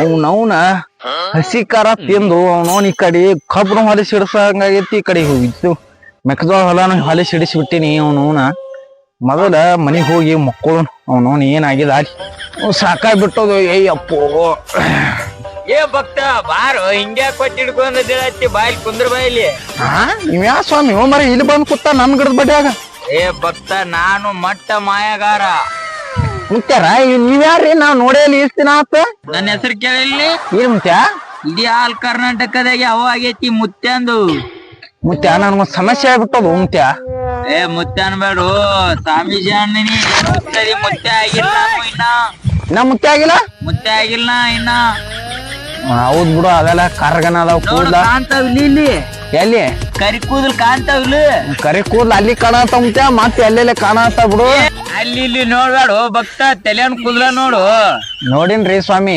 ಅವ್ನವ್ನ ಹಸಿ ಖಾರ ತಿಂದು ಅವ್ನವ್ನ ಈ ಕಡೆ ಕಬ್ಬನು ಹೊಲಸಿ ಹಿಡಿಸಂಗಾಗೈತಿ ಈ ಕಡೆ ಹೋಗಿತ್ತು ಮೆಕ್ಕೆಜೋಳ ಹೊಲನು ಹೊಲಸಿ ಹಿಡಿಸ್ಬಿಟ್ಟಿನಿ ಅವನವನ. ಮೊದಲ ಮನಿಗ್ ಹೋಗಿ ಮಕ್ಕಳು ಅವನವನ್ ಏನಾಗಿದೆ ಅಲ್ಲಿ ಏಯ್ ಅಪ್ಪೋ ಏ ಭಕ್ತ ಬಾರು ಹಿಂಗ್ಯಾ ಕೊಟ್ಟಿಡ್ಕೊಂಡಿ ಹಿಡ್ಕೊಂಡ್ ಬಾಯಿ ಕುಂದ್ರ ಬಾಯಿಲಿ? ಹಾ ಯಾ ಸ್ವಾಮಿ ಓ ಮರ ಇಲ್ಲಿ ಬಂದ್ ಕೂತ ನನ್ ಗಿಡದ ಬಡ್ಯಾಗ? ಏ ಭಕ್ತ ನಾನು ಮಟ್ಟ ಮಾಯಗಾರ. ಮುತ್ಯಾರ ನೀವ್ಯಾರ್ರಿ ನಾವ್ ನೋಡೇ ಇಲ್ಲಿ ಇಷ್ಟ್ ದಿನ ಆತ. ನನ್ನ ಹೆಸರು ಕೇಳಿ ಏನ್ ಮುತ್ಯ? ಇಡೀ ಆಲ್ ಕರ್ನಾಟಕದಾಗ ಯಾವ ಆಗೈತಿ ಮುತ್ಯಾಂದು ಮುತ್ಯ ನನ್ಗೊಂದ್ ಸಮಸ್ಯೆ ಆಗ್ಬಿಟ್ಟದು ಮುತ್ಯ. ಏ ಮುತ್ಯ ಅನ್ಬೇಡು ಸ್ವಾಮೀಜಿ ಅಣ್ಣನಿ ಮುತ್ತದಿ ಮುತ್ಯ ಆಗಿಲ್ಲ ಇನ್ನ. ಇನ್ನ ನಾ ಮುತ್ಯ ಆಗಿಲ್ಲ? ಮುತ್ಯ ಆಗಿಲ್ಲ ಇನ್ನ. ಹೌದ್ ಬಿಡು ಅದೆಲ್ಲ ಕಾರ್ಗನ ಅದಾವ ಕೂಡ ಕೂದ್ಲ ಇಲ್ಲಿ ಇಲ್ಲಿ. ಎಲ್ಲಿ? ಕರಿ ಕೂದಲ್ ಕಾಣ್ತಾವ್ ಇಲ್ಲಿ ಕರಿ ಕೂದ್ಲ ಅಲ್ಲಿ ಕಾಣತ್ತ ಮತ್ತೆ ಎಲ್ಲೆಲ್ಲ ಕಾಣತ್ತ ಬಿಡು. ಅಲ್ಲಿ ಇಲ್ಲಿ ನೋಡ್ಬೇಡು ಭಕ್ತ ತಲೆಯನ್ ಕೂದಲ ನೋಡು. ನೋಡಿನ್ರಿ ಸ್ವಾಮಿ.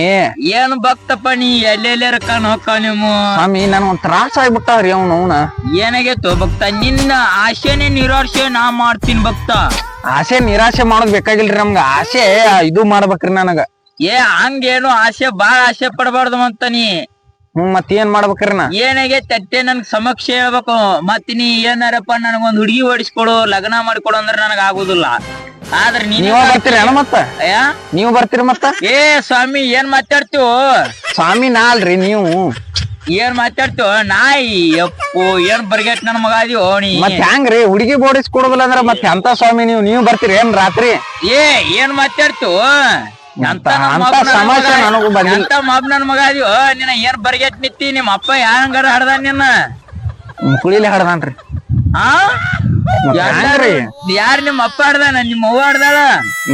ಏನ್ ಭಕ್ತಪ್ಪ ನೀ ಎಲ್ಲೆಲ್ಲಾರ ಕಾಣ ಹೋಗ್ತಾವ ನಿಮ್ಮ ಸ್ವಾಮಿ ನನ್ ಒಂದ್ ತ್ರಾಸ ಆಗ್ಬಿಟ್ಟಾವ್ರಿ ಅವ್ನು ಅವ್ನ. ಏನಾಗೈತು ಭಕ್ತ ನಿನ್ನ ಆಶೆನೆ ನಿರಾಶೆ ನಾ ಮಾಡ್ತೀನಿ ಭಕ್ತ. ಆಸೆ ನಿರಾಶೆ ಮಾಡೋದ್ ಬೇಕಾಗಿಲ್ರಿ ನಮ್ಗ. ಆಸೆ ಇದು ಮಾಡ್ಬೇಕ್ರಿ ನನಗ. ಏ ಹಂಗೇನು ಆಸೆ ಬಾಳ ಆಸೆ ಪಡಬಾರ್ದು ಅಂತ ನೀ. ಹ್ಮ್ ಮತ್ ಏನ್ ಮಾಡ್ಬೇಕ್ರಿ ನಾ? ಏನಾಗೆ ತಟ್ಟೆ ನನ್ಗ ಸಮಕ್ಷ ಹೇಳ್ಬೇಕು. ಮತ್ ನೀ ಏನಾರಪ್ಪ ನನಗೊಂದ್ ಹುಡುಗಿ ಓಡಿಸ್ಕೊಡು ಲಗ್ನ ಮಾಡ್ಕೊಡು ಅಂದ್ರೆ ನನಗ ಆಗುದಿಲ್ಲ. ಆದ್ರೆ ನೀನ್ ನೀವ ಬರ್ತೀರಿ ಅಣ್ಣ ಮತ್ತ? ನೀವ್ ಬರ್ತೀರಿ ಮತ್ತ? ಏ ಸ್ವಾಮಿ ಏನ್ ಮಾತಾಡ್ತೀವೋ? ಸ್ವಾಮಿ ನಾ ಅಲ್ರಿ ನೀವು. ಏನ್ ಮಾತಾಡ್ತೀವ? ನಾಯಿ ಅಪ್ಪು ಏನ್ ಬರ್ಗೇಟ್ ನನ್ ಮಗ ಅದೀವೋ ನೀ? ಮತ್ ಹೆಂಗ್ರಿ ಹುಡುಗಿ ಬೋಡಿಸ್ ಕೊಡುದಿಲ್ಲ ಅಂದ್ರ ಮತ್ತೆ ಎಂತ ಸ್ವಾಮಿ ನೀವು? ನೀವು ಬರ್ತೀರಿ ಏನ್ ರಾತ್ರಿ? ಏ ಏನ್ ಮಾತಾಡ್ತೀವೋ? ಅಂತ ಸಮಸ್ಯೆ ನನಗೂ ಬಂದಿಲ್ಲ. ಎಂತ ಮಾಪ್ ನನ್ ಮಗ ಅದೀವೋ ನಿನ್ನ ಏನ್ ಬರ್ಗೆಟ್ ನಿತ್ತಿ? ನಿಮ್ಮ ಅಪ್ಪ ಹ್ಯಾಂಗಾರ ಹಡ್ದ ನಿನ್ನ? ಕುಳಿಲಿ ಹಡ್ದಾನ್ರಿ. ಆ? ಮತ್ತ್ ಹೆಂಗ್ರಿ ಯಾರ್ ನಿಮ್ಮ ಅಪ್ಪ ಹಡ್ದಾನ? ನಿಮ್ಮ ಅವ್ವ ಹಡ್ದಾಳ?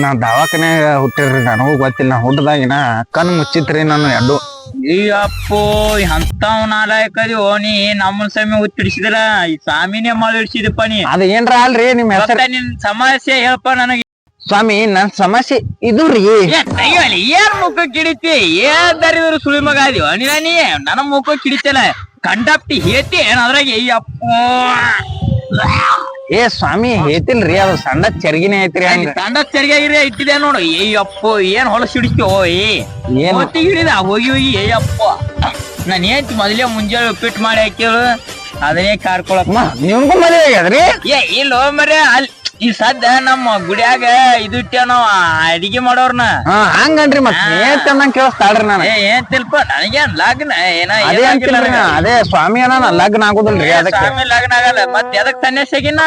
ನಾ ದವಾಖಾನ್ಯಾಗ ಹುಟ್ಟಿರ್ರಿ ನನಗೂ ಗೊತ್ತಿಲ್ಲ. ನಾ ಹುಟ್ಟದಾಗಿನ ಕಣ್ ಮುಚ್ಚಿತ್ರಿ ನಾನು ಎರಡು. ಅಪ್ಪೋ ಎಂತವ್ ನಾಲಾಯಕ ಅದೀವೋ ನೀ ನಮ್ಮ ಸ್ವಾಮಿ ಉತ್ತಿಡಿಸಿದಲ್ಲ ಈ ಸ್ವಾಮಿನೇ ಮಾಡಿ ಹಿಡ್ಸಿದಪ್ಪ ನೀ. ಅದ ಏನ್ರ ಅಲ್ರಿ ನಿಮ್ ಹೆಸರು? ನಿನ್ ಸಮಸ್ಯೆ ಹೇಳಪ್ಪ ನನಗೆ. ಸ್ವಾಮಿ ನನ್ ಸಮಸ್ಯೆ ಇದು ರೀ. ಏನ್ ಮುಖ ಕಿಡಿತಿ? ಏನ್ ದರಿದ್ರು ಸುಳಿ ಮಗ ಅದಿವ ನೀ ನನ್ನ ಮುಖ ಕಿಡಿತಲ್ಲ ಕಂಡಪ್ಟಿ ಹೇತಿ ಏನಾದ್ರಾಗ ಅಪ್ಪೋ ಏ ಸ್ವಾಮಿ ಹೇತಿಲ್ರಿ ಅದು ಸಣ್ಣ ಚರ್ಗಿನೇ ಐತ್ರಿ ಸಣ್ಣ ಚರ್ಗಿ ಸರಿಯಾಗಿರಿ ಇಟ್ಟಿದೆ ನೋಡು. ಏಯ್ಯಪ್ಪ ಏನ್ ಹೊಲಸ್ ಹಿಡಿಸ್ತೀವೋ ಏ. ಏನ್? ಹಿಡಿದ ಹೋಗಿ ಹೋಗಿ ಏಯ್ಯಪ್ಪ ನಾನು ಏನ್ ಮೊದಲೇ ಮುಂಜಾನೆ ಉಪ್ಪಿಟ್ಟು ಮಾಡಿ ಹಾಕಿರು ಅದನ್ನೇ ಕಾರ್ಕೊಳಕ್ ನಿಮ್ಗೂ ಮದುವೆ ಆಗ್ಯದ್ರಿ? ಏ ಇಲ್ಲೋ ಮರ್ಯಾ ಅಲ್ಲಿ ಈ ಸದ್ಯ ನಮ್ಮ ಗುಡಿಯಾಗ ಇದು ಇಟ್ಟೇವ್ ನಾವ್ ಅಡಿಗೆ ಮಾಡೋರ್ನ. ಹಾ ಹಂಗನ್ರಿ ಮತ್ ಏನ್ ಕೇಳಿಸ್ತಾಳ್ರಿ ನಾನು. ಏ ಏನ್ ತಿಲ್ಪ ನನಗೇನ್ ಲಗ್ನ ಏನ ಅದೇ ಅಂತಿಲ್ರಿ ನಾ ಅದೇ ಸ್ವಾಮಿ ಅಣ್ಣ ಲಗ್ನ ಆಗುದಿಲ್ರಿ ಅದಕ್ಕೆ. ಸ್ವಾಮಿ ಲಗ್ನ ಆಗಲ್ಲ ಮತ್ ಎದಕ್ ಸನ್ಯಾಸಾಗಿನ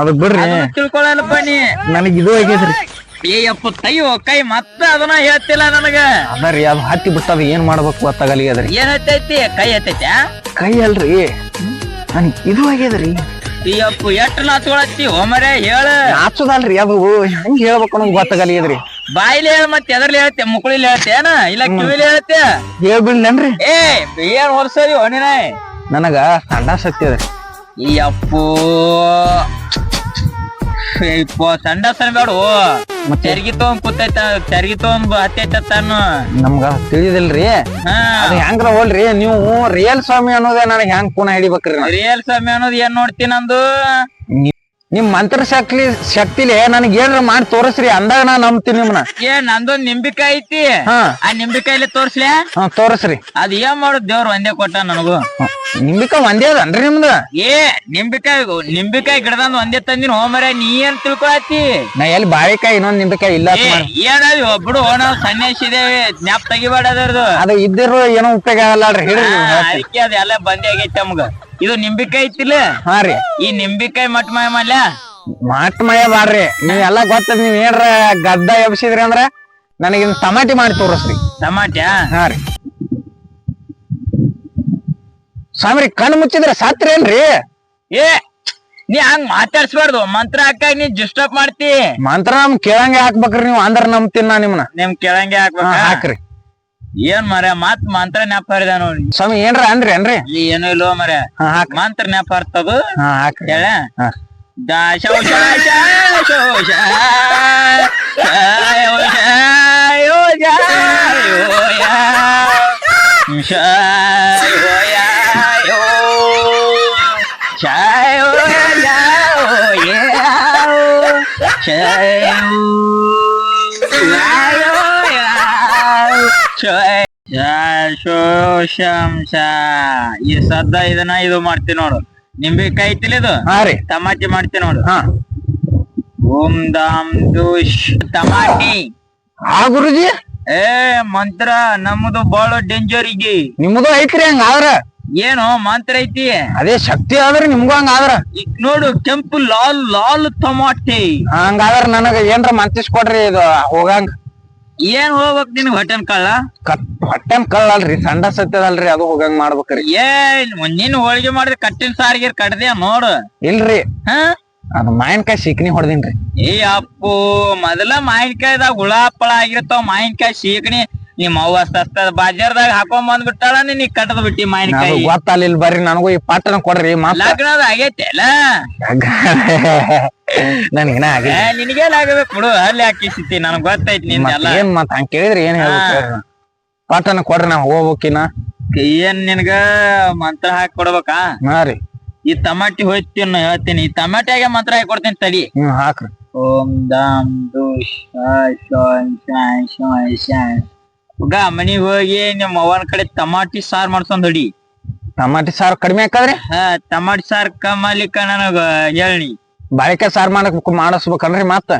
ಅದು ಬಿಡ್ರಿ. ತಿಳ್ಕೊಳಲ್ಲಪ್ಪ ನೀ. ನನಗ್ ಇದು ಆಗೈತ್ರಿ. ಏ ಅಪ್ಪ ತಯ್ಯೋ ಕೈ ಮತ್ತ ಅದನ್ನ ಹೇಳ್ತಿಲ್ಲ ನನಗ. ಅದರಿ ಅದು ಹತ್ತಿ ಬಿಟ್ಟದ ಏನ್ ಮಾಡ್ಬೇಕು ಗೊತ್ತಾಗಲಿ ಅದ್ರಿ. ಏನ್ ಹತ್ತೈತಿ? ಕೈ ಹತ್ತೈತಿ ಕೈ ಅಲ್ರಿ. ನನಗ್ ಇದು ಆಗ್ಯದ್ರಿ ಅಪ್ಪು ಎಷ್ಟ್ ನಾಚ್ಕೊಳತ್ತಿ ಹೋಮರೆ ಹೇಳ. ನಾಚುದಲ್ರಿ ಅದು. ಹೆಂಗ್ ಹೇಳ್ಬೇಕು ನಂಗೆ ಗೊತ್ತಾಗಲಿದ್ರಿ. ಬಾಯಿಲಿ ಹೇಳ ಮತ್ತೆ ಎದ್ರಲ್ಲಿ ಹೇಳ್ತೆ ಮುಕುಳಿಲಿ ಹೇಳ್ತೇನ ಇಲ್ಲ ಕಿವಿಲಿ ಹೇಳ್ತೆ ಹೇಳ್ಬಿಡ್ಲೇನ್ರಿ. ಏ ಏನ್ ಹೊರ್ಸರಿ ಹೊಣಿನ ನನಗ ಸಂಡ ಶಕ್ತಿ ಅದ್ರಿ ಈ ಅಪ್ಪು. ಇಪ್ಪ ಸಂಡ ಸಣ್ಣ ಬೇಡು. ಮತ್ತೆ ಚರ್ಗಿ ತಗೊಂಡ್ ಕೂತೈತ ಚರ್ಗಿ ತಗೊಂಡ್ ಹತ್ತೈತ ತಾನು ನಮ್ಗ ತಿಳಿದಿಲ್ರಿ. ಹಾ. ಅದ್ ಹೆಂಗ್ರ ಹೋಲ್ರಿ ನೀವು ರಿಯಲ್ ಸ್ವಾಮಿ ಅನ್ನೋದೇ ನನಗೆ ಹೆಂಗ್ ಪುನಃ ಹಿಡಿಬೇಕ್ರಿ. ರಿಯಲ್ ಸ್ವಾಮಿ ಅನ್ನೋದು ಏನ್ ನೋಡ್ತೀನಿ ನಂದು? ನಿಮ್ ಮಂತ್ರ ಶಕ್ತಿ ಶಕ್ತಿಲಿ ನನಗೆ ಏನ್ರ ಮಾಡಿ ತೋರಿಸ್ರಿ ಅಂದಾಗ ನಾ ನಂಬ್ತೀನಿ ನಿಮ್ನ. ಏ ನಂದೊಂದ್ ನಿಂಬಿಕಾಯಿ ಐತಿ. ಹಾ. ಆ ನಿಂಬಿಕಾಯಿಲಿ ತೋರ್ಸ್ಲೆ? ಹಾ ತೋರಿಸ್ರಿ. ಅದ್ ಏನ್ ಮಾಡೋದ್ ದೇವ್ರ ಒಂದೇ ಕೊಟ್ಟ ನನಗೂ? ನಿಂಬಿಕ ಒಂದೇ ಅದನ್ರಿ ನಿಮ್ದು? ಏ ನಿಂಬಿಕಾಯಿ ನಿಂಬಿಕಾಯಿ ಗಿಡದಂದ್ ಒಂದೇ ತಂದಿನ ಹೋಮರ ನೀ ಏನ್ ತಿಳ್ಕೊಳತಿ ನಾ ಎಲ್ಲಿ ಬಾಳೆಕಾಯಿ ಇನ್ನೊಂದ್ ನಿಂಬಿಕಾಯಿ ಇಲ್ಲ ಏ ಮಾಡಿ ಸನ್ಯಾಸ ಒಬ್ರು ನಾವು ಸನ್ಯಾಸಿದೇವಿ ಜ್ಞಾಪ್ ತೆಗಿಬೇಡ ಅದ್ರದು ಅದು ಇದ್ದಿರೋ ಏನೋ ಉಪಯೋಗ ಆಗಲ್ಲ ಅಲ್ರಿ ಹೇಳ್ತೀರಿ. ಅದಕ್ಕೆ ಅದೆಲ್ಲ ಬಂದೇ ಆಗೈತಿ ನಮ್ಗ. ಇದು ನಿಂಬಿಕಾಯಿ ಐತಿಲ್ಲ? ಹಾ ರೀ. ಈ ನಿಂಬಿಕಾಯಿ ಮಟ್ ಮಾಯ ಮಾಡ್ಲ? ಮಾಟ್ ಮಯ ಬಾಡ್ರಿ ನೀವ್ ಎಲ್ಲಾ ಗೊತ್ತದ ನೀವ್ ಏನ್ರ ಗದ್ದ ಎಬ್ಸಿದ್ರಿ ಅಂದ್ರ ನನಗಿನ್ ಟಮಾಟಿ ಮಾಡಿ ತೋರಿಸ್ರಿ. ಟಮಾಟ್ಯಾ? ಹಾ ರೀ. ಸ್ವಾಮಿ ಕಣ್ಣು ಮುಚ್ಚಿದ್ರ ಸಾತ್ರಿ ಏನ್ರಿ ಏ ನೀ ಹಂಗ್ ಮಾತಾಡ್ಸ್ಬಾರ್ದು. ಮಂತ್ರ ಹಾಕಾಗ ನೀ ಡಿಸ್ಟರ್ಬ್ ಮಾಡ್ತಿ. ಮಂತ್ರ ನಮ್ ಕೇಳಂಗೆ ಹಾಕ್ಬೇಕ್ರಿ ನೀವು. ಅಂದ್ರ ನಂಬ್ತೀನಿ ನಾ ನಿಮ್ನ. ನಿಮ್ ಕೆಳಂಗೆ ಹಾಕ್ಬೇಕ? ಹಾಕ್ರಿ. ಏನ್ ಮರ ಮಾತ್ ಮಂತ್ರ ನೆಪ ಹರಿದ ನೋಡಿ ಸ್ವಾಮಿ ಏನ್ರ ಅಂದ್ರಿ ಏನ್ರಿ ಏನೂ ಇಲ್ವೋ ಮರ ಮಂತ್ರ ನೆಪ ಹರ್ತದು ಹೇಳ ದಾಶೋ ಶಾಯ ಈ ಸದ್ದ ಇದನ್ನ ಇದು ಮಾಡ್ತೀನಿ ನೋಡು. ನಿಂಬೆಕಾಯಿ ಕೈ ಇದು? ಹಾ ರೀ. ಟಮಾಟಿ ನೋಡು. ಹಾ. ಓಂ ದಾಮ್ ದುಷ್ ತಮಾಟಿ ಆ ಗುರುಜಿ. ಏ ಮಂತ್ರ ನಮ್ಮದು ಬಹಳ ಡೇಂಜರ್ ಇಗಿ ನಿಮ್ದು ಐತ್ರಿ ಹಂಗ ಆದ್ರ? ಏನು ಮಂತ್ರ ಐತಿ? ಅದೇ ಶಕ್ತಿ ಆದ್ರ ನಿಮ್ಗೂ ಹಂಗ ಆದ್ರ? ಈಗ ನೋಡು ಕೆಂಪು ಲಾಲ್ ಲಾಲ್ ತಮಾಟಿ ಹಂಗಾದ್ರ ನನಗ ಏನ್ರ ಮಂತ್ರಿಸ್ಕೊಡ್ರಿ ಇದು ಹೋಗಂಗ. ಏನ್ ಹೋಗ್ಬೇಕ್ ನಿನ್ ಹೊಟ್ಟೆನ್ ಕಳ್ಳ? ಕಟ್ ಹೊಟ್ಟೆನ್ ಕಳ್ಳಲ್ರಿ ಸಂಡ ಸತ್ತದಲ್ರಿ ಅದು ಹೋಗಂಗ್ ಮಾಡ್ಬೇಕ್ರಿ. ಏನ್ ನಿನ್ ಹೋಳಿಗೆ ಮಾಡಿದ್ರೆ ಕಟ್ಟಿನ ಸಾರಿಗೆ ಕಡ್ದೆ ನೋಡು ಇಲ್ರಿ. ಹ? ಅದು ಮಾವಿನಕಾಯಿ ಸಿಕ್ನಿ ಹೊಡ್ದಿನ್ರಿ. ಏ ಅಪ್ಪು ಮೊದಲ ಮಾವಿನಕಾಯಿದಾಗ ಹುಳ ಪಳ ಆಗಿರ್ತಾವ ಮಾವಿನಕಾಯಿ ಸೀಕಣಿ ನಿಮ್ಮ ಅವ್ವ ಸಸ್ತದ ಬಾಜಾರ್ದಾಗ ಹಾಕೊಂಡ್ ಬಂದ್ಬಿಟ್ಟಾಳ ನೀ ಕಟ್ಟದ್ ಬಿಟ್ಟಿ ಮಾವಿನಕಾಯಿ ಗೊತ್ತಲ್ಲ ಬರ್ರಿ ನನಗೂ ಈ ಪಾಟನ ಕೊಡ್ರಿ ಲಗ್ನದ ಆಗೈತೆ ಅಲ್ಲ ನನಗಿನ ಏ, ಆಗಿಲ್ಲ ನಿನಗೆ ಆಗಬೇಕು ಬಿಡು ಅಲ್ಲಿ ಹಾಕಿಸಿತಿ ನನಗ್ ಗೊತ್ತೈತಿ ನಿಂದ ಮತ್ತ್ ಎಲ್ಲ. ಏನ್ ಮತ್ ಹಂಗ ಕೇಳಿದ್ರಿ ಏನ್ ಹೇಳ್ಬೇಕು ಪಟ್ಟನ ಕೊಡ್ರಿ ನಾವ್ ಹೋಗ್ಬೇಕಿನ ಏನ್ ನಿನಗ ಮಂತ್ರ ಹಾಕಿ ಕೊಡ್ಬೇಕಾ? ಹಾ ರೀ. ಈ ತಮಾಟಿ ಹೋಯ್ತಿ ನಾ ಹೇಳ್ತೀನಿ. ಈ ಟಮಾಟಿಯಾಗೆ ಮಂತ್ರ ಹಾಕಿ ಕೊಡ್ತೀನಿ ತಡಿ. ಹ್ಮ್ ಹಾಕ್ರಿ. ಓಂ ದಾಮ್ ದುಷ್ ಹುಗ ಮನಿಗ್ ಹೋಗಿ ನಿಮ್ಮ ಅವ್ವನ ಕಡೆ ಟಮಾಟಿ ಸಾರ್ ಮಾಡ್ಸೊಂದ್ ಹೊಡಿ. ಟಮಾಟಿ ಸಾರು ಕಡಿಮೆ ಹಾಕದ್ರಿ ಹಾ ಟಮಾಟಿ ಸಾರ್ ಕಮ್ಮಲಿಕ್ಕ ನನಗ ಹೇಳಿ ಬಾಳಿಕಾಯಿ ಸಾರ್ ಮಾಡಕ್ ಮಾಡಿಸ್ಬೇಕನ್ರಿ ಮತ್ತ?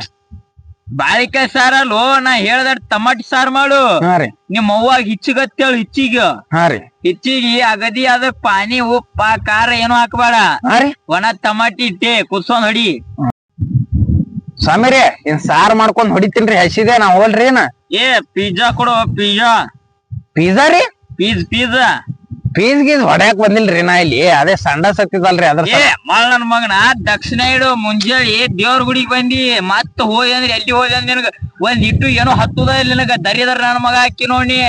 ಬಾಳಿಕಾಯಿ ಸಾರ ಅಲ್ಲೋ ನಾ ಹೇಳ್ದ ಟಮಾಟಿ ಸಾರ್ ಮಾಡು. ಹಾ ರೀ. ನಿಮ್ಮ ಅವ್ವಾಗ ಹಿಚ್ಚಿಗತ್ತೇಳು ಹಿಚ್ಚಿಗ. ಹಾ ರೀ. ಹಿಚ್ಚಿಗಿ ಅಗದಿ ಅದ ಪಾನಿ ಉಪ್ಪ ಖಾರ ಏನು ಹಾಕಬೇಡ. ಹಾ ರೀ. ಒಣ ಟಮಾಟಿ ಇಟ್ಟೆ ಕುದ್ಸೊಂದ್ ಹೊಡಿ. ಸ್ವಾಮಿರಿ ಇನ್ ಸಾರ್ ಮಾಡ್ಕೊಂಡ್ ಹೊಡಿತೀನ್ರಿ ಹಸಿದೆ ನಾ ಹೋಲ್ರಿ ಏನ? ಏ ಪಿಜ್ಜಾ ಕೊಡು ಪಿಜ್ಜಾ ಪಿಜ್ಜಾ ರೀ? ಪೀಸ್ ಪಿಜ್ಜಾ ಪೀಸ್ ಗೀಸ್ ಹೊಡ್ಯಾಕ್ ಬಂದಿಲ್ರಿ ನಾ ಇಲ್ಲಿ. ಅದೇ ಸಂಡ ಸತ್ತಿದಲ್ರಿ ಅದ್ರ ಏ ನನ್ ಮಗನ ದಕ್ಷಿಣ ಇಡು ಮುಂಜಾಳಿ ದೇವ್ರ ಗುಡಿಗೆ ಬಂದಿ ಮತ್ತ ಹೋಯ್ ಅಂದ್ರೆ ಎಲ್ಲಿ ಹೋಯ್ ಅಂದ್ರೆ ನಿನಗ? ಒಂದ್ ಇಟ್ಟು ಏನೋ ಹತ್ತುದ ಇಲ್ಲ ನಿನಗ? ದರಿದ್ರ ನನ್ ಮಗ ಹಾಕಿ ನೋಡಿ.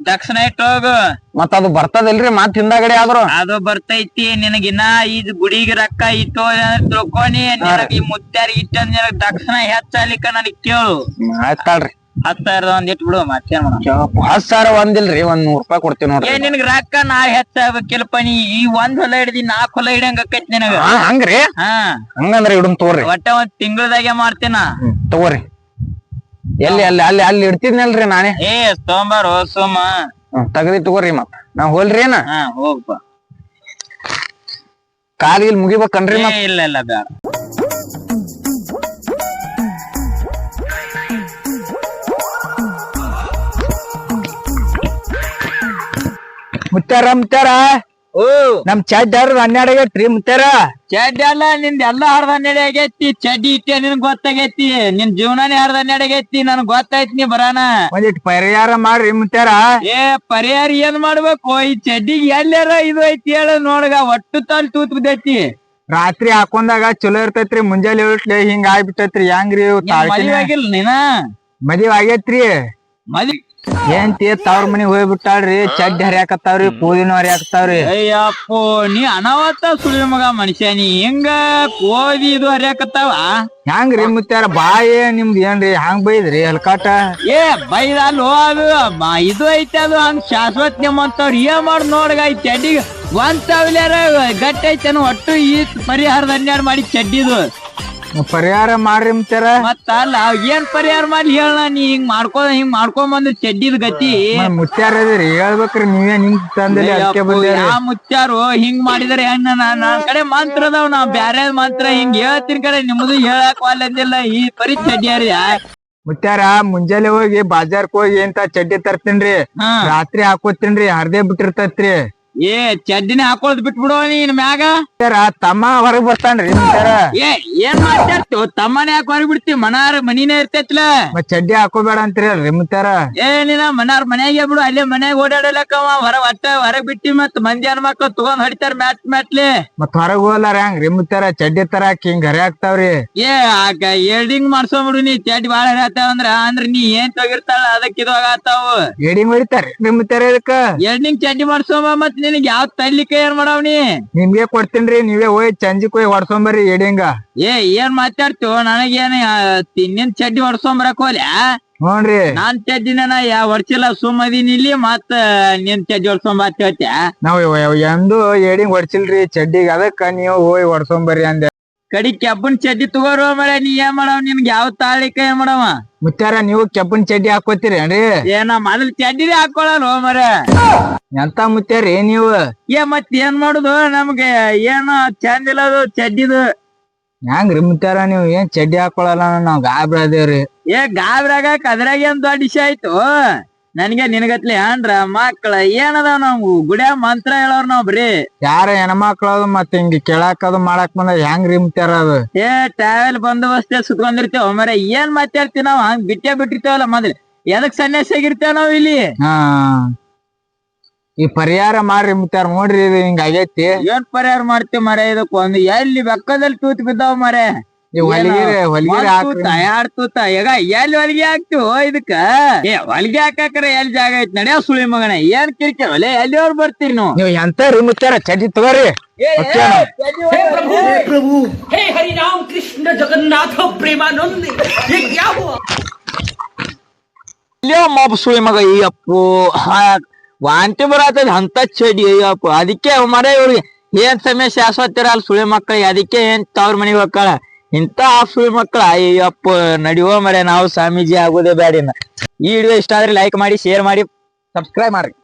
ದಕ್ಷಿಣ ಇಟ್ಟು ಹೋಗು. ಮತ್ತ ಅದು ಬರ್ತದಿಲ್ರಿ ಮತ್ ಹಿಂದಾಗಡೆ ಆದ್ರು. ಅದು ಬರ್ತೈತಿ ನಿನಗಿನ್ನ ಇದ್ ಗುಡಿಗೆ ರೊಕ್ಕ ಇತ್ತು ಅಂದ್ರೆ ತಿಳ್ಕೊನಿ. ನಿನಗ ಈ ಮುತ್ತಾರಿ ಇಟ್ಟ ನಿನಗ ದಕ್ಷಿಣ ಹೆಚ್ಚಲಿಕ್ಕ ನನಗ್ ಕೇಳು. ಆಯ್ತಾಳ್ರಿ ಹತ್ತ ಸಾವಿರದ ಒಂದ್ ಇಟ್ಟು ಬಿಡು ಮತ್ತೇನ್ ಮಾಡೋಣ ಹತ್ ಸಾವಿರ ಒಂದಿಲ್ರಿ ಒಂದ್ ನೂರ್ ರೂಪಾಯಿ ಕೊಡ್ತೀವಿ ಏ ನೋಡ್ರಿ ನಿನಗ ರೊಕ್ಕ ನಾ ಹೆಚ್ಚಾಗ್ಬೇಕಿಲ್ಪ ನೀ ಈ ಒಂದ್ ಹೊಲ ಹಿಡ್ದಿ ನಾಲ್ಕು ಹೊಲ ಹಿಡಿಯಂಗ ಆಕೈತಿ ನಿನಗ. ಹಾ ಹಂಗ್ರಿ? ಹಾ. ಹಂಗಂದ್ರ ಇಡನ್ ತಗೋರಿ. ಒಟ್ಟ ಒಂದ್ ತಿಂಗಳದಾಗೆ ಮಾಡ್ತೀನ. ತಗೋರಿ. ಎಲ್ಲಿ ಅಲ್ಲಿ ಅಲ್ಲಿ ಅಲ್ಲಿ ಇಡ್ತಿದ್ನಲ್ರಿ ನಾನೇ? ಏ ಸೋಮವಾರ ಸೋಮ ತಗದಿ ತೆಗ್ದಿ ತಗೋರಿ ಮತ್ ನಾವ್ ಹೋಲ್ರಿ ಏನ? ಹಾ ಹೋಗ್ಪ. ಕಾಲಿಗೆ ಮುಗಿಬೇಕನ್ರಿ ಏ, ಮತ್ ಇಲ್ಲ ಇಲ್ಲ ಬೇಡ. ಮುತ್ತಾರ ಮುತ್ತಾರ? ಓ ನಮ್ ಚಡ್ಡ ಹರ್ದ್ ಹನ್ನೆರಡು ಆಗೈತ್ರಿ ಮುತ್ತಾರ? ಚಡ್ಡಿ ಅಲ್ಲ ನಿಂದ ಎಲ್ಲಾ ಹರ್ದ ಹನ್ನೆರಡು ಆಗೈತಿ. ಚಡ್ಡಿ ಇಟ್ಟೆ ನಿನ್ ಗೊತ್ತಾಗೈತಿ. ನಿನ್ ಜೀವನಾನೇ ಹರ್ದ ಹನ್ನೆರಡು ಆಗೈತಿ. ನನ್ ಗೊತ್ತಾಯ್ತಿ ನೀ ಬರಾನ. ಒಂದಿಟ್ ಪರಿಹಾರ ಮಾಡ್ರಿ ಮುತ್ತಾರ. ಏ ಪರಿಹಾರ ಏನ್ ಮಾಡ್ಬೇಕು? ಈ ಚಡ್ಡಿಗೆ ಎಲ್ಲಾರ ಇದು ಐತಿ ಹೇಳ ನೋಡಗ ಒಟ್ಟು ತಾಲ್ ತೂತ್ ಬಿದ್ದೈತಿ. ರಾತ್ರಿ ಹಾಕೊಂಡಾಗ ಚಲೋ ಇರ್ತೈತ್ರಿ ಮುಂಜಾನೆ ಏಳ್ಟ್ಲೆ ಹಿಂಗ ಆಗ್ಬಿಟ್ಟೈತ್ರಿ. ಹೆಂಗ್ರಿ ಮದುವೆ ಆಗಿಲ್ಲ ನೀನ? ಮದ್ವಿ ಆಗೈತ್ರಿ. ಮದ್ವಿ ಏನ್ತಿ ತವ್ರ ಮನಿ ಹೋಗ್ಬಿಟ್ಟಾಳ್ರಿ ಚಡ್ಡಿ ಹರಿಯಾಕತ್ತಾವ್ರಿ ಕೂದಿನ ಹರಿಯಾಕತ್ತಾವ್ರಿ. ಅಯ್ಯಪ್ಪೋ ನೀ ಅನಾವತ್ತ ಸುಳಿ ಮಗ ಮನುಷ್ಯ ನೀ ಹೆಂಗ ಕೋದಿ ಇದು ಹರಿಯಾಕತ್ತಾವ? ಹೆಂಗ್ರಿ ಮುತ್ತಾರ ಬಾಯಿ ನಿಮ್ದು ಏನ್ರಿ ಹಂಗ್ ಬೈದ್ರಿ ಹಲ್ಕಾಟ ಏ ಬೈದಲ್ಲೋ ಅದು ಮ- ಇದು ಐತೆ ಅದು ಹಂಗ ಶಾಶ್ವತ ನಿಮ್ಮಂತವ್ರ ಏನ್ ಮಾಡ್ ನೋಡ್ಗ ಈ ಚಡ್ಡಿಗೆ ಒಂದ್ ಸಾವಿರ ಗಟ್ಟಿ ಐತೆ ಒಟ್ಟು ಈ ಪರಿಹಾರದ ಹನ್ನೆರಡು ಮಾಡಿ ಚಡ್ಡಿದು. ಪರಿಹಾರ ಮಾಡ್ರಿ ಮತ್ತಾರ ಮತ್ತ ಏನ್ ಪರಿಹಾರ ಮಾಡಿ ಹೇಳ ನೀ ಹಿಂಗ್ ಮಾಡ್ಕೊ ಹಿಂಗ್ ಮಾಡ್ಕೊಂಡ್ ಬಂದ್ ಚಡ್ಡಿದ ಗತಿ. ಮುತ್ಯಾರ ಅದಿರಿ ಹೇಳ್ಬೇಕ್ರಿ ನೀವೇ ನಿಮ್ ತಂದೆ ಯಾ ಮುತ್ಯಾರು ಹಿಂಗ್ ಮಾಡಿದ್ರೆ ಹೆಂಗ ನನ್ ಕಡೆ ಮಂತ್ರ ಅದಾವ ನಾ ಬ್ಯಾರೆ ಮಂತ್ರ ಹಿಂಗ್ ಹೇಳ್ತೀನಿ ಕಡೆ ನಿಮ್ದು ಹೇಳಕ್ ವಾಲಂದಿಲ್ಲ ಈ ಪರಿ ಚಡ್ಡಿಯಾರಿ ಮುತ್ಯಾರ ಮುಂಜಾನೆ ಹೋಗಿ ಬಾಜಾರ್ಕ್ ಹೋಗಿ ಅಂತ ಚಡ್ಡಿ ತರ್ತೀನ್ರಿ? ರಾತ್ರಿ ಹಾಕೋತೀನ್ರಿ ಹರ್ದೇ ಬಿಟ್ಟಿರ್ತೈತ್ರಿ? ಏ ಚಡ್ಡಿನ ಹಾಕೊಳದ್ ಬಿಟ್ಬಿಡೋ ನೀನ್ ಮ್ಯಾಗ. ತಮ್ಮ ಹೊರಗ್ ಬರ್ತಾನ್ರಿ ಏ ಏನ್ ಮಾತಾಡ್ತೀವ್ ತಮ್ಮನೇ ಯಾಕೆ ಹೊರಗ್ ಬಿಡ್ತಿ? ಮನಾರ ಮನಿನೇ ಇರ್ತೈತ್ಲ. ಮತ್ ಚಡ್ಡಿ ಹಾಕೋಬೇಡ ಅಂತೀರಲ್ರಿ ಮುತ್ತಾರ ಏ ನೀನ ಮನಾರ ಮನ್ಯಾಗೆ ಬಿಡು ಅಲ್ಲೇ ಮನ್ಯಾಗ ಓಡಾಡಲಕ್ಕ ಹೊರ ಒಟ್ಟ ಹೊರಗ್ ಬಿಟ್ಟಿ ಮತ್ ಮಂದಿ ಮಕ್ಕಳು ತಗೊಂಡ್ ಹೊಡಿತಾರ ಮ್ಯಾಟ್ ಮ್ಯಾಟ್ಲಿ ಮತ್ ಹೊರಗ್ ಹೋಲಾರ ಹೆಂಗ್ರಿ ಮುತ್ತಾರ ಚಡ್ಡಿ ತರಾಕ್ ಹಿಂಗ್ ಹರಿ ಆಗ್ತಾವ್ರಿ ಏ ಆಗ ಎಲ್ಡಿಂಗ್ ಮಾಡ್ಸೋಬಿಡು ನೀ. ಚಡ್ಡಿ ಬಾಳ ಹೇಳ್ತಾವ ಅಂದ್ರ ಅಂದ್ರ ನೀ ಏನ್ ತಗಿರ್ತಾಳ? ಅದಕ್ಕೆ ಇದು ಆತಾವು ಏಡಿಂಗ್ ಹೊಡಿತಾರ ನಿಮ್ ಮುತ್ತಾರ ಇದಕ್ಕ? ಎಲ್ಡಿಂಗ್ ಚಡ್ಡಿ ಮಾಡ್ಸೋಮ್ಮ ಮತ್ ನಿನಗ್ ಯಾವ್ ತಲ್ಲಿಕ ಏನ್ ಮಾಡವ್ನಿ? ನಿಮ್ಗೆ ಕೊಡ್ತೀನ್ರಿ ನೀವೇ ಹೋಯ್ ಚಂಜಿಕ್ ಹೋಯ್ ಹೊಡ್ಸೊಂಬರ್ರಿ ಏಡಿಂಗ ಏ ಏನ್ ಮಾತಾಡ್ತೀವ ನನಗೇನ ನಿನ್ ಚಡ್ಡಿ ಹೊಡ್ಸೊಂಬರಕ್ ಹೋಲ್ಯಾ ಹೋನ್ರಿ. ನಾನ್ ಚಡ್ಡಿನ ನಾ ಯಾ ಹೊಡ್ಸಿಲ್ಲ ಸುಮ್ಮದೀನಿ ಇಲ್ಲಿ ಮತ್ತ ನಿನ್ ಚಡ್ಡಿ ಹೊಡ್ಸೊಂಬ ಅಂತ ಹೇಳ್ತ್ಯಾ ನಾವ್ ಎಂದು ಎಡಿಂಗ್ ಹೊಡ್ಸಿಲ್ರಿ ಚಡ್ಡಿಗ್ ಅದಕ್ಕ ನೀವು ಹೋಯ್ ಹೊಡ್ಸೊಂಬರ್ರಿ ಅಂದೆ. ಕಡಿ ಕೆಬ್ಬನ್ ಚಡ್ಡಿ ತಗೋರು ಮಳೆ ನೀ ಏನ್ ಮಾಡವ್? ನಿನ್ಗೆ ಯಾವ ತಾಳಿಕ ಏನ್ ಮಾಡವ? ಮುತ್ಯಾರ ನೀವು ಕೆಬ್ಬನ್ ಚಡ್ಡಿ ಹಾಕೋತೀರೇನ್ರಿ ಏನ ಮೊದಲ್ ಚಡ್ಡಿನೇ ಹಾಕೊಳ್ಳೋಣ ಮರ. ಎಂತ ಮುತ್ತಾರಿ ನೀವು? ಏ ಮತ್ ಏನ್ ಮಾಡುದು? ನಮ್ಗೆ ಏನೋ ಚಂದ ಇಲ್ಲದು ಚಡ್ಡಿದು. ಹೆಂಗ್ರಿ ಮುತ್ತಾರ ನೀವು ಏನ್ ಚಡ್ಡಿ ಹಾಕೊಳಲ್ಲ ನಾವ್ ಗಾಬ್ರ ಅದೇವ್ರಿ. ಏ ಗಾಬ್ರಾಗ ಕದ್ರಾಗ ಏನ್ ದೊಡ್ಡ ವಿಷಯ ಆಯ್ತು? ನನ್ಗೆ ನಿನಗತ್ಲಿ ಏನ್ರ ಮಕ್ಳ ಏನದ ನಾವು ಗುಡಿಯ ಮಂತ್ರ ಹೇಳೋರ್ ನಾವ್ ಬರೀ. ಯಾರ ಹೆಣ್ಮಕ್ಳದು ಮತ್ತೆ ಹಿಂಗ್ ಕೇಳಾಕದು ಮಾಡಾಕ್ ಬಂದ ಹೆಂಗ್ ರಿಮ್ತಾರ ಅದು? ಏ ಟ್ರಾವೆಲ್ ಬಂದೋಬಸ್ತೆ ಸುತ್ಕೊಂಡಿರ್ತೇವ ಮರೆ ಏನ್ ಮಾತಾಡ್ತೀವಿ ನಾವ್? ಹಂಗ್ ಬಿಟ್ಟೆ ಬಿಟ್ಟಿರ್ತೇವಲ್ಲ ಮೊದ್ಲು. ಎದಕ್ ಸನ್ಯಾಸಿ ಆಗಿರ್ತೇವ ನಾವ್ ಇಲ್ಲಿ? ಹಾ. ಈ ಪರಿಹಾರ ಮಾಡ್ರಿ ಮುತ್ತಾರ ನೋಡ್ರಿ ಇದು ಹಿಂಗ ಆಗೈತಿ. ಏನ್ ಪರಿಹಾರ ಮಾಡ್ತೀವಿ ಮರೆ ಇದಕ್ ಒಂದ್ ಎಲ್ಲಿ ಬೆಕ್ಕದಲ್ಲಿ ತೂತ್ ಬಿದ್ದಾವ ಮರೆ ನೀವು ಹೊಲಿಗೆ ಹೊಲಿಗೆ ತಯಾರ್ತೂತ ಈಗ ಎಲ್ಲಿ ಹೊಲಿಗೆ ಹಾಕ್ತಿವ ಇದಕ್ಕ? ಏ ಹೊಲಿಗೆ ಹಾಕಾಕ್ರೆ ಎಲ್ಲಿ ಜಾಗ ಐತಿ? ನಡಿಯ ಸುಳಿ ಮಗನ ಏನ್ ಕಿರಿಕಿರಿ? ಹೊಲೆ ಎಲ್ಲಿ ಅವ್ರು ಬರ್ತೀರಿ ನೀವು? ನೀವು ಎಂತ ರುಮುತ್ತಾರ ಚಡ್ಡಿ ತಗೋರಿ. ಪ್ರಭು! ಹೇ ಹರಿರಾಮ್ ಕೃಷ್ಣ ಜಗನ್ನಾಥ ಪ್ರೇಮಾನಂದಿ. ಮಾಪ ಸುಳಿ ಮಗ ಈ ಅಪ್ಪು ವಾಂತಿ ಬರತ್ತದ ಅಂತ ಚಡಿ ಅಯ್ಯಪ್ಪ. ಅದಕ್ಕೆ ಮರ ಇವ್ರಿಗೆ ಏನ್ ಸಮಯ ಶಾಶ್ವತ ಇರಲ್ಲ ಸುಳಿ ಮಕ್ಕಳಿಗೆ ಅದಕ್ಕೆ ಏನ್ ತವ್ರ ಮನೆಗೆ ಹೋಗ್ತಾಳ? ಇಂತ ಸುಳಿ ಮಕ್ಕಳ ಅಯ್ಯಪ್ಪ ನಡಿಯೋ ಮರೆ, ನಾವು ಸ್ವಾಮೀಜಿ ಆಗೋದೇ ಬ್ಯಾಡಿನ. ಈ ವಿಡಿಯೋ ಇಷ್ಟ ಆದ್ರೆ ಲೈಕ್ ಮಾಡಿ ಶೇರ್ ಮಾಡಿ ಸಬ್ಸ್ಕ್ರೈಬ್ ಮಾಡ್ರಿ.